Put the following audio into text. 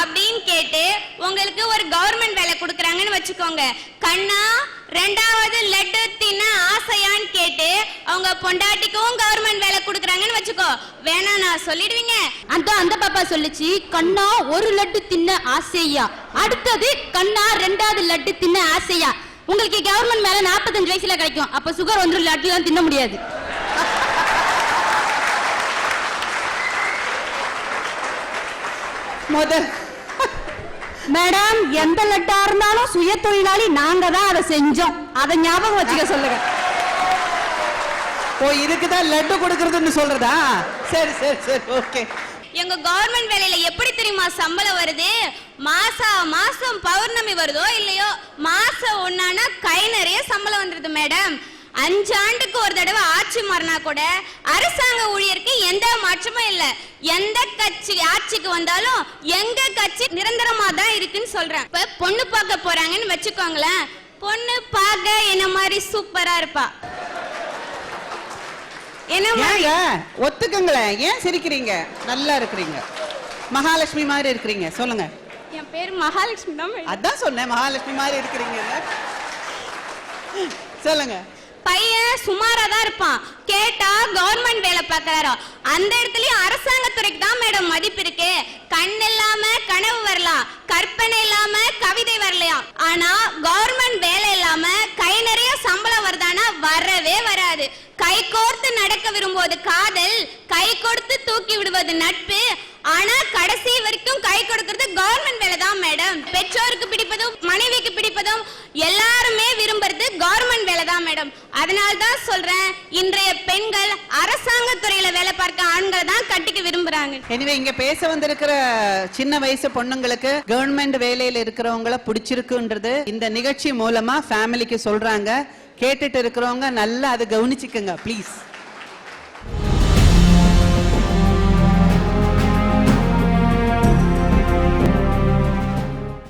அப்படின்னு கேட்டு உங்களுக்கு ஒரு கவர்மெண்ட் வேலை கொடுக்குறாங்கன்னு வச்சுக்கோங்க. கண்ணா ரெண்டாவது லட்டு தின்ன ஆசையான்னு கேட்டு அவங்க பொண்டாட்டிக்கும் கவர்மெண்ட் வேலை கொடுக்குறாங்கன்னு வச்சுக்கோ. வேணா நான் சொல்லிடுவீங்க. அதான் அந்த பாப்பா சொல்லுச்சு. கண்ணா ஒரு லட்டு தின்ன ஆசையா? அடுத்தது கண்ணா ரெண்டாவது லட்டு தின்ன ஆசையா? உங்களுக்கு கவர்மெண்ட் மேல நாற்பத்தஞ்சு வயசுல கிடைக்கும். அப்ப சுகர் ஒன்று லட்டு தான் தின்ன முடியாது. முத மேடம் எந்த லட்டா இருந்தாலும் சுய தொழிலாளி நாங்க தான் அதை செஞ்சோம். அதை ஞாபகம் வச்சுக்க சொல்லுங்க. ஓ இதுக்கு தான் லட்டு கொடுக்கறதுன்னு சொல்றதா? சரி சரி சரி ஓகே. எங்க கவர்மெண்ட் வேலையில எப்படி தெரியுமா சம்பளம் வருது? மாசா மாசம் பௌர்ணமி வருதோ இல்லையோ மாசம் ஒன்னானா கை நிறைய சம்பளம் வந்துருது மேடம். அஞ்சு ஆண்டுக்கு ஒரு தடவை ஆட்சி மாறினா கூட அரசாங்க ஊழியருக்கு எந்த மாற்றமும் இல்ல. எந்த கட்சி ஆட்சிக்கு வந்தாலும் எங்க கட்சி நிரந்தரமா தான் இருக்குன்னு சொல்றேன். இப்ப பொண்ணு பார்க்க போறாங்கன்னு வச்சுக்கோங்களேன். பொண்ணு பார்க்க என்ன மாதிரி சூப்பரா இருப்பா? என்ன ஒத்துக்குங்களேன். ஏன் சிரிக்கிறீங்க? நல்லா இருக்கிறீங்க. மகாலட்சுமி மாதிரி இருக்கிறீங்க. சொல்லுங்க. என் பேர் மகாலட்சுமி தான். அதான் சொன்னேன். மகாலட்சுமி மாதிரி இருக்கிறீங்க சொல்லுங்க. பையன் சுமாரா தான் இருப்பான். கேட்டா கவர்மெண்ட் வேலை பார்க்கறாரோ. அந்த இடத்துலயும் அரசாங்கத்துறைக்கு தான் மேடம் மதிப்பு இருக்கு. கண் இல்லாம கனவு வரலாம் கற்பனை இல்லாம கவிதை வரலையாம் ஆனா கவர்மெண்ட் வேலை இல்லாம கை நிறைய சம்பளம் வருதானா? வரவே வராது. கை கோர்த்து நடக்க விரும்புவது காதல். கை கொடுத்து தூக்கி விடுவது நட்பு. ஆனா கடைசி வரைக்கும் கை கொடுக்கிறது கவர்மெண்ட் வேலை தான் மேடம் பெற்றோருக்கு பிடிப்பதும் மனைவிக்கு பிடிப்பதும் எல்லாருமே விரும்புறது கவர்மெண்ட் வேலை தான் மேடம் அதனால தான் சொல்றேன் இன்றைய பெண்கள் அரசாங்க துறையில வேலை பார்க்க ஆண்களை தான் கட்டிக்க விரும்புறாங்க. எனவே இங்க பேச வந்திருக்கிற சின்ன வயசு பொண்ணுங்களுக்கு கவர்மெண்ட் வேலையில இருக்கிறவங்கள பிடிச்சிருக்குன்றது இந்த நிகழ்ச்சி மூலமா ஃபேமிலிக்கு சொல்றாங்க. கேட்டுட்டு இருக்கிறவங்க நல்லா அதை கவனிச்சுக்கோங்க ப்ளீஸ்